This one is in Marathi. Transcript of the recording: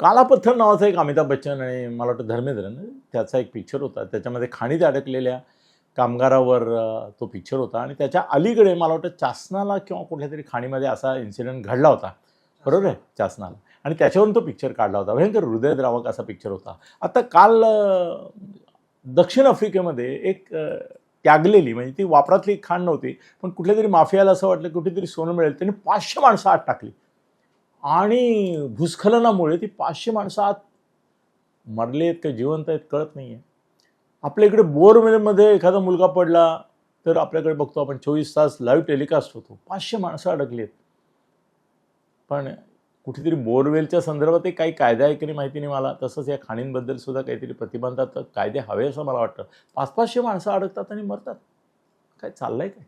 कालापत्थर नावाचा एक अमिताभ बच्चन आणि मला वाटतं धर्मेंद्रन त्याचा एक पिक्चर होता. त्याच्यामध्ये खाणीत अडकलेल्या कामगारावर तो पिक्चर होता. आणि त्याच्या अलीकडे मला वाटतं चासनाला किंवा कुठल्या तरी खाणीमध्ये असा इन्सिडेंट घडला होता. बरोबर आहे? चासनाला. आणि त्याच्यावरून तो पिक्चर काढला होता. भयंकर हृदयद्रावक असा पिक्चर होता. आता काल दक्षिण आफ्रिकेमध्ये एक त्यागलेली म्हणजे ती वापरातली खाण नव्हती पण कुठल्या तरी माफियाला असं वाटलं कुठेतरी सोनं मिळेल. त्यांनी पाचशे माणसं आत टाकली. आणि भूस्खलनामुळे ती पाचशे माणसं आत मरले आहेत का जिवंत आहेत कळत नाही आहे आपल्या इकडे बोरवेलमध्ये एखादा मुलगा पडला तर आपल्याकडे बघतो आपण चोवीस तास लाईव्ह टेलिकास्ट होतो. पाचशे माणसं अडकली आहेत. पण कुठेतरी बोरवेलच्या संदर्भात एक काही कायदा आहे की नाही माहिती नाही मला. तसंच या खाणींबद्दल सुद्धा काहीतरी प्रतिबंधात्मक कायदे हवे असं मला वाटतं. पाच पाचशे माणसं अडकतात आणि मरतात. काय चाललंय काय?